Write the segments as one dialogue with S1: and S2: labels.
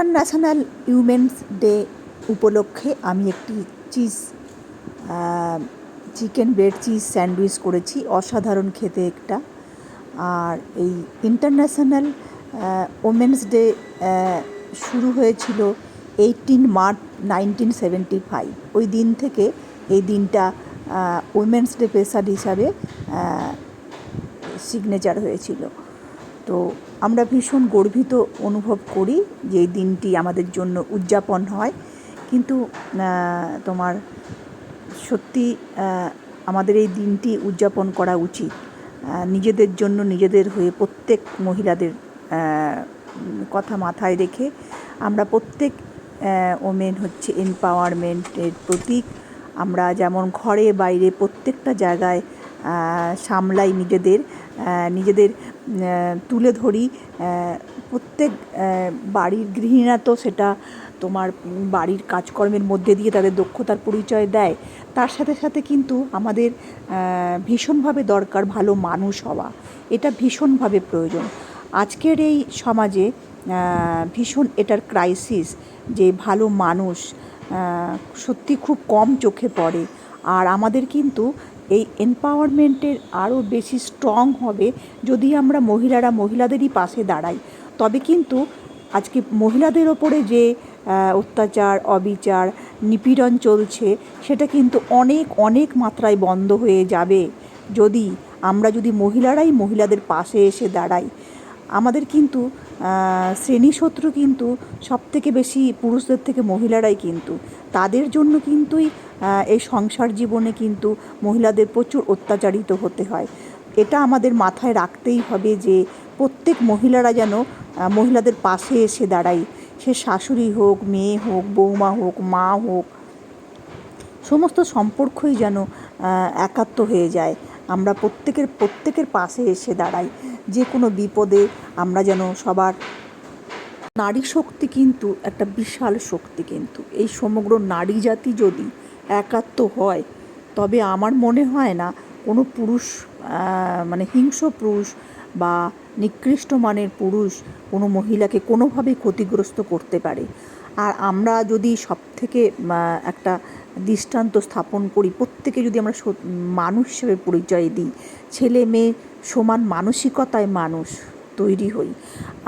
S1: International women's day উপলক্ষে আমি একটি cheese chicken bread cheese sandwich করেছি, অসাধারণ খেতে একটা। আর এই ইন্টারন্যাশনাল ওমেন্স ডে শুরু হয়েছিল eighteen March nineteen seventy five ওই দিন থেকে এই দিনটা উইমেন্স ডে স্পেশাল হিসাবে সিগনেচার হয়েছিল। তো আমরা ভীষণ গর্বিত অনুভব করি যে দিনটি আমাদের জন্য উদযাপন হয়। কিন্তু তোমার সত্যি আমাদের এই দিনটি উদযাপন করা উচিত। নিজেদের জন্য নিজেদের হয়ে প্রত্যেক মহিলাদের কথা মাথায় রেখে আমরা প্রত্যেক ওমেন হচ্ছে এম্পাওয়ারমেন্টের প্রতীক। আমরা যেমন ঘরে বাইরে প্রত্যেকটা জায়গায় সামলাই নিজেদের নিজেদের তুলে ধরি। প্রত্যেক বাড়ির গৃহিণীরা তো সেটা তোমার বাড়ির কাজকর্মের মধ্যে দিয়ে তাদের দক্ষতার পরিচয় দেয়। তার সাথে সাথে কিন্তু আমাদের ভীষণভাবে দরকার ভালো মানুষ হওয়া। এটা ভীষণভাবে প্রয়োজন। আজকের এই সমাজে ভীষণ এটার ক্রাইসিস যে ভালো মানুষ সত্যি খুব কম চোখে পড়ে। আর আমাদের কিন্তু এই এম্পাওয়ারমেন্টের আরও বেশি স্ট্রং হবে যদি আমরা মহিলারা মহিলাদেরই পাশে দাঁড়াই। তবে কিন্তু আজকে মহিলাদের ওপরে যে অত্যাচার, অবিচার, নিপীড়ন চলছে, সেটা কিন্তু অনেক অনেক মাত্রায় বন্ধ হয়ে যাবে। যদি আমরা যদি মহিলারাই মহিলাদের পাশে এসে দাঁড়াই আমাদের কিন্তু শ্রেণীশত্রু কিন্তু সব থেকে বেশি পুরুষদের থেকে মহিলারাই কিন্তু। তাদের জন্য কিন্তুই এই সংসার জীবনে কিন্তু মহিলাদের প্রচুর অত্যাচারিত হতে হয়। এটা আমাদের মাথায় রাখতেই হবে যে, প্রত্যেক মহিলারা যেন মহিলাদের পাশে এসে দাঁড়ায়। সে শাশুড়ি হোক, মেয়ে হোক, বৌমা হোক, মা হোক, সমস্ত সম্পর্কই যেন একাত্ম হয়ে যায়। আমরা প্রত্যেকের প্রত্যেকের পাশে এসে দাঁড়াই। যে কোনো বিপদে আমরা যেন সবার নারী শক্তি কিন্তু একটা বিশাল শক্তি কিন্তু। এই সমগ্র নারী জাতি যদি একাত্ম হয়, তবে আমার মনে হয় না কোনো পুরুষ মানে হিংস্র পুরুষ বা নিকৃষ্ট মানের পুরুষ কোনো মহিলাকে কোনোভাবেই ক্ষতিগ্রস্ত করতে পারে। আর আমরা যদি সব থেকে একটা দৃষ্টান্ত স্থাপন করি। প্রত্যেকে যদি আমরা মানুষ হিসেবে পরিচয় দিই, ছেলে মেয়ে সমান মানসিকতায় মানুষ তৈরি হই।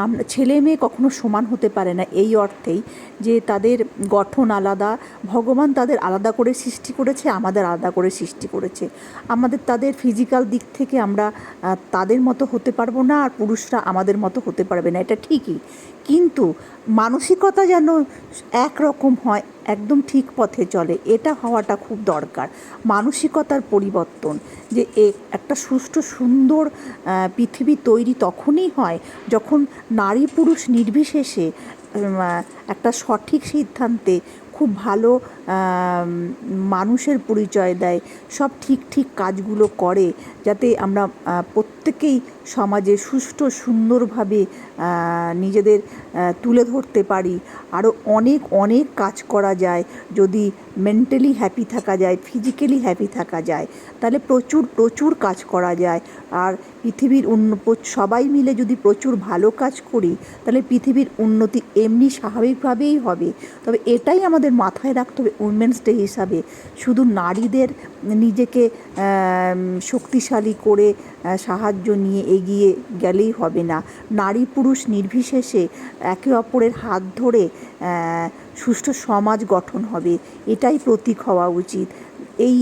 S1: আমরা ছেলে মেয়ে কখনো সমান হতে পারে না এই অর্থেই যে তাদের গঠন আলাদা, ভগবান তাদের আলাদা করে সৃষ্টি করেছে, আমাদের আলাদা করে সৃষ্টি করেছে। আমাদের, তাদের ফিজিক্যাল দিক থেকে আমরা তাদের মতো হতে পারব না আর পুরুষরা আমাদের মতো হতে পারবে না, এটা ঠিকই। কিন্তু মানসিকতা যেন একরকম হয়, একদম ঠিক পথে চলে, এটা হওয়াটা খুব দরকার। মানসিকতার পরিবর্তন, যে একটা সুষ্ঠু, সুন্দর পৃথিবী তৈরি তখনই হয় যখন নারী পুরুষ নির্বিশেষে একটা সঠিক সিদ্ধান্তে খুব ভালো মানুষের পরিচয় দেয়, সব ঠিক ঠিক কাজগুলো করে যাতে আমরা প্রত্যেকেই সমাজে সুষ্ঠু, সুন্দরভাবে নিজেদের তুলে ধরতে পারি। আরও অনেক অনেক কাজ করা যায়। যদি মেন্টালি হ্যাপি থাকা যায় ফিজিক্যালি হ্যাপি থাকা যায়, তাহলে প্রচুর প্রচুর কাজ করা যায়। আর পৃথিবীর সবাই মিলে যদি প্রচুর ভালো কাজ করি, তাহলে পৃথিবীর উন্নতি এমনি স্বাভাবিকভাবেই হবে। তবে এটাই আমাদের মাথায় রাখতে হবে উইমেন্স ডে হিসাবে। শুধু নারীদের নিজেকে শক্তিশালী করে সাহায্য নিয়ে এগিয়ে গেলেই হবে না। নারী পুরুষ নির্বিশেষে একে অপরের হাত ধরে সুষ্ঠু সমাজ গঠন হবে। এটাই প্রতীক হওয়া উচিত। এই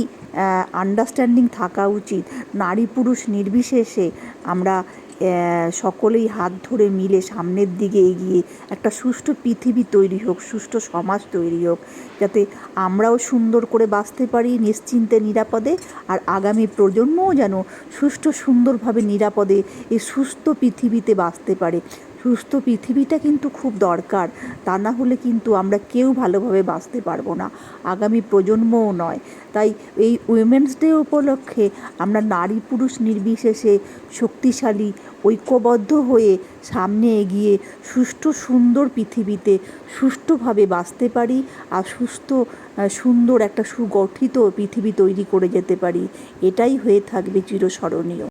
S1: আন্ডারস্ট্যান্ডিং থাকা উচিত। নারী পুরুষ নির্বিশেষে আমরা সকলেই হাত ধরে মিলে সামনের দিকে এগিয়ে একটা সুষ্ঠু পৃথিবী তৈরি হোক, সুষ্ঠু সমাজ তৈরি হোক, যাতে আমরাও সুন্দর করে বাঁচতে পারি নিশ্চিন্তে, নিরাপদে, আর আগামী প্রজন্মও যেন সুষ্ঠু, সুন্দরভাবে, নিরাপদে এই সুস্থ পৃথিবীতে বাঁচতে পারে। সুস্থ পৃথিবীটা কিন্তু খুব দরকার। তা না হলে কিন্তু আমরা কেউ ভালোভাবে বাঁচতে পারব না। আগামী প্রজন্মও নয়। তাই এই উইমেন্স ডে উপলক্ষে আমরা নারী পুরুষ নির্বিশেষে শক্তিশালী, ঐক্যবদ্ধ হয়ে সামনে এগিয়ে সুষ্ঠু, সুন্দর পৃথিবীতে সুষ্ঠুভাবে বাঁচতে পারি আর সুস্থ সুন্দর একটা সুগঠিত পৃথিবী তৈরি করে যেতে পারি। এটাই হয়ে থাকবে চিরস্মরণীয়।